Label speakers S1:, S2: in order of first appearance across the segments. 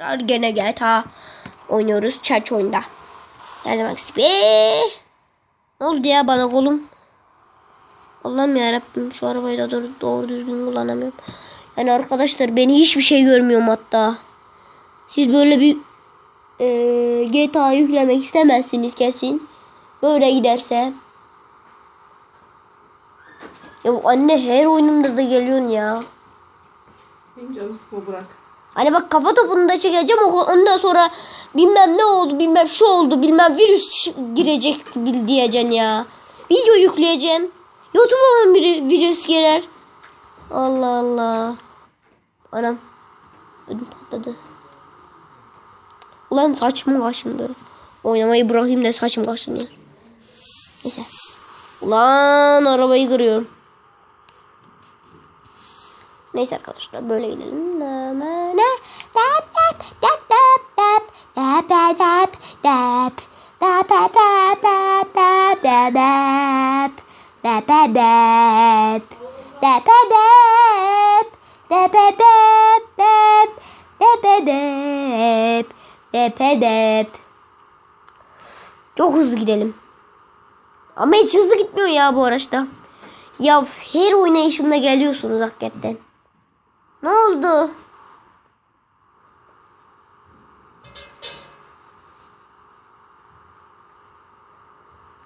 S1: arkadaşlar gene GTA oynuyoruz çerç oyunda. Nerede Max? Eee! Ne oldu ya bana kolum? Allah'ım yarabbim şu arabayı da doğru, doğru düzgün kullanamıyorum. Yani arkadaşlar beni hiçbir şey görmüyorum hatta. Siz böyle bir eee GTA yüklemek istemezsiniz kesin. Böyle giderse. Ya anne her oyunumda da geliyorsun ya.
S2: Benim canımı sıkma bırak.
S1: Hani bak kafa topunu da çekeceğim ondan sonra bilmem ne oldu bilmem şu oldu bilmem virüs girecek bil diyeceksin ya. Video yükleyeceğim. YouTube'a mı bir virüs girer? Allah Allah. Anam. Ödüm patladı. Ulan saçım kaşındı. Oynamayı bırakayım da saçım kaşınıyor. Neyse. Ulan arabayı kırıyorum. Neyse arkadaşlar böyle gidelim. Na, na, na. Dap, dap, dap, dap, dap. Dap, dap, dap, dap. Dap, dap, dap, dap, dap, dap, dap. Dap, dap, dap. Dap, dap, dap. Dap, dap, dap, dap. Çok hızlı gidelim. Ama hiç hızlı gitmiyor ya bu araçta. Ya her oynayışımda geliyorsunuz hakikaten. Ne oldu?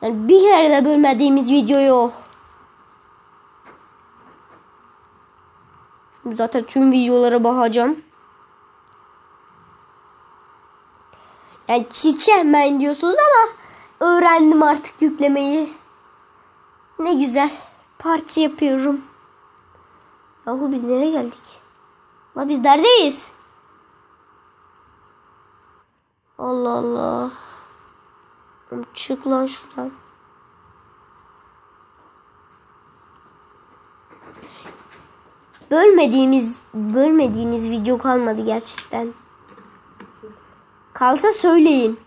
S1: Yani bir kere de bölmediğimiz video yok. Şimdi zaten tüm videolara bakacağım. Yani çiçekmen diyorsunuz ama öğrendim artık yüklemeyi. Ne güzel. Parti yapıyorum. Yahu biz nereye geldik? La biz neredeyiz? Allah Allah. Çık lan şuradan. Bölmediğimiz, bölmediğiniz video kalmadı gerçekten. Kalsa söyleyin.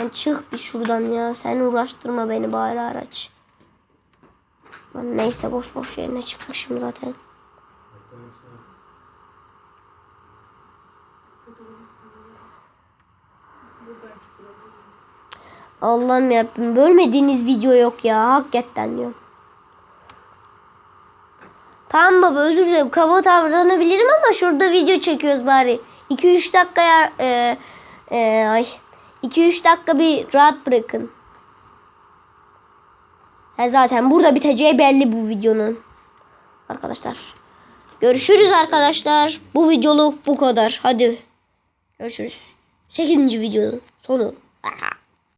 S1: Lan çık bir şuradan ya. Sen uğraştırma beni bari araç. Lan neyse boş boş yerine çıkmışım zaten. Allah'ım yarabbim bölmediğiniz video yok ya hakikaten diyorum. Tamam baba özür dilerim kaba davranabilirim ama şurada video çekiyoruz bari. 2-3 dakikaya e, e, ay 2-3 dakika bir rahat bırakın. Ha zaten burada biteceği belli bu videonun. Arkadaşlar. Görüşürüz arkadaşlar. Bu videoluk bu kadar. Hadi. Görüşürüz. 8. videonun sonu. Aha.